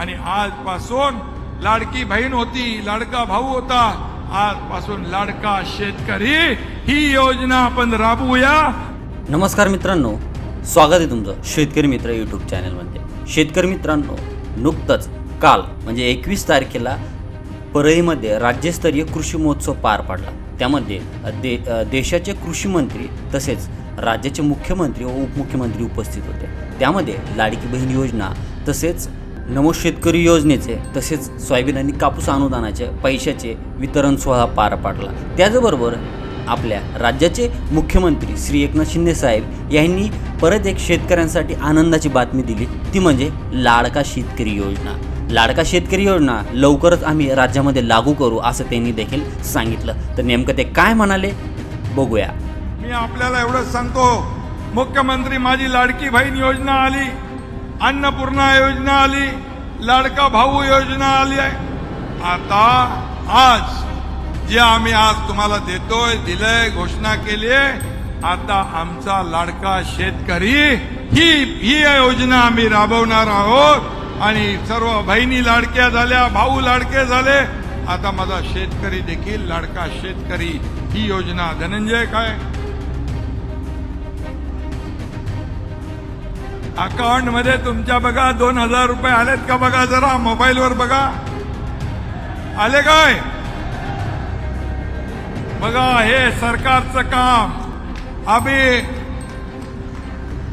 आणि आजपासून लाडकी बहीण होती लाडका भाऊ होता आजपासून लाडका शेतकरी. ही योजना आपण राबवूया. नमस्कार मित्रांनो स्वागत आहे तुमचं शेतकरी मित्र यूट्यूब चॅनलमध्ये. शेतकरी मित्रांनो नुकतंच काल म्हणजे एकवीस तारखेला परळीमध्ये राज्यस्तरीय कृषी महोत्सव पार पडला. त्यामध्ये दे देशाचे कृषी मंत्री तसेच राज्याचे मुख्यमंत्री व उपमुख्यमंत्री उपस्थित होते. त्यामध्ये लाडकी बहीण योजना तसेच नमो शेतकरी योजनेचे तसेच सोयाबीन आणि कापूस अनुदानाचे पैशाचे वितरण सोहळा पार पाडला. त्याचबरोबर आपल्या राज्याचे मुख्यमंत्री श्री एकनाथ शिंदे साहेब यांनी परत एक शेतकऱ्यांसाठी आनंदाची बातमी दिली. ती म्हणजे लाडका शेतकरी योजना. लाडका शेतकरी योजना लवकरच आम्ही राज्यामध्ये लागू करू असं त्यांनी देखील सांगितलं. तर नेमकं ते काय म्हणाले? बघूया. मी आपल्याला एवढंच सांगतो. मुख्यमंत्री माझी लाडकी बहीण योजना आली. अन्नपूर्णा योजना आली लाडका भाऊ योजना आली आहे. आता आज जे आम्ही आज तुम्हाला देतोय दिलंय घोषणा केली आता आमचा लाडका शेतकरी ही ही योजना आम्ही राबवणार आहोत. आणि सर्व बहिणी लाडक्या झाल्या भाऊ लाडके झाले. आता माझा शेतकरी देखील लाडका शेतकरी ही योजना धनंजय काय? अकाउंटमध्ये तुमच्या बघा दोन हजार रुपये आलेत का बघा जरा मोबाईल वर बघा. आले काय? बघा हे सरकारचं काम. अभी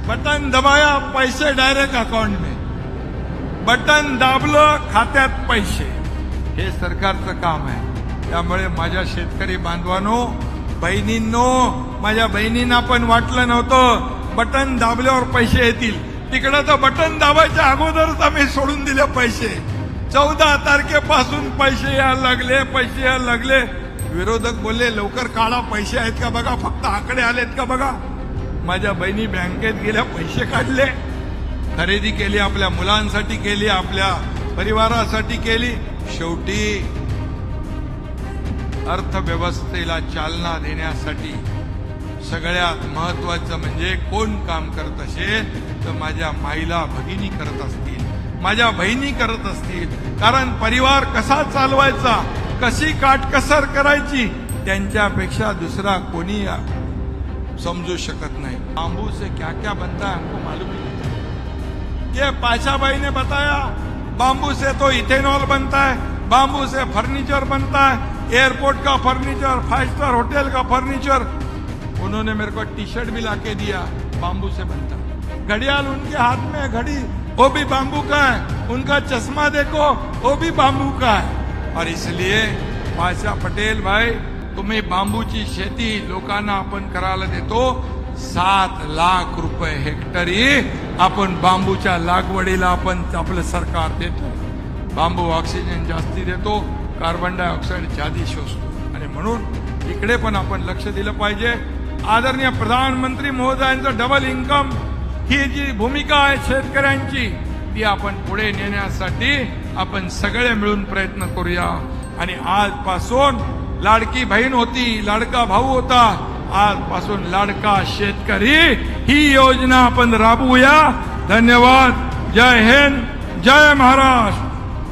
बटन दबाया पैसे डायरेक्ट अकाउंट में बटन दाबलं खात्यात पैसे. हे सरकारचं काम आहे. त्यामुळे माझ्या शेतकरी बांधवांनो बहिणींनो माझ्या बहिणींना पण वाटलं नव्हतं बटन दाबल्यावर पैसे येतील. तिकडं बटन दाबायच्या अगोदरच आम्ही सोडून दिले पैसे. चौदा तारखेपासून पैसे यायला लागले पैसे यायला लागले. विरोधक बोलले लवकर काढा पैसे आहेत का बघा फक्त आकडे आलेत का बघा. माझ्या बहिणी बँकेत गेल्या पैसे काढले. खरेदी केली आपल्या मुलांसाठी केली आपल्या परिवारासाठी केली. शेवटी अर्थव्यवस्थेला चालना देण्यासाठी सगळ्यात महत्वाचं म्हणजे कोण काम करत असेल तर माझ्या माईला भगिनी करत असतील. माझ्या बहिणी करत असतील. कारण परिवार कसा चालवायचा कशी काटकसर करायची त्यांच्यापेक्षा दुसरा कोणी समजू शकत नाही. बांबू से क्या क्या बनता है हमको मालूम ही नहीं. ये पाशाबाई ने बताया बांबू से तो इथेनॉल बनता है बांबू से फर्नीचर बनता है एयरपोर्ट का फर्नीचर फाइव स्टार होटल का फर्नीचर उन्होंने मेरे को टी शर्ट भी लाके दिया बाम्बू से बनता। घड़ियाल उनके हाथ में घड़ी। वो भी बाम्बू का है। उनका चश्मा देखो, वो भी बाम्बू का है। और इसलिए पाशा पटेल भाई, तुम्ही बांबूची शेती लोकांना आपण करायला देतो सात लाख रुपये हेक्टरी आपण बांबूच्या लागवडीला आपण आपलं सरकार देतो बांबू ऑक्सिजन जास्ती देतो कार्बन शोषतो। आणि म्हणून इकडे पण आपण लक्ष दिलं पाहिजे। आदरणीय प्रधानमंत्री महोदयांचं डबल इन्कम ही जी भूमिका आहे शेतकऱ्यांची ती आपण पुढे नेण्यासाठी आपण सगळे मिळून प्रयत्न करूया. आणि आजपासून लाडकी बहीण होती लाडका भाऊ होता आजपासून लाडका शेतकरी ही योजना आपण राबवूया. धन्यवाद. जय हिंद जय महाराष्ट्र.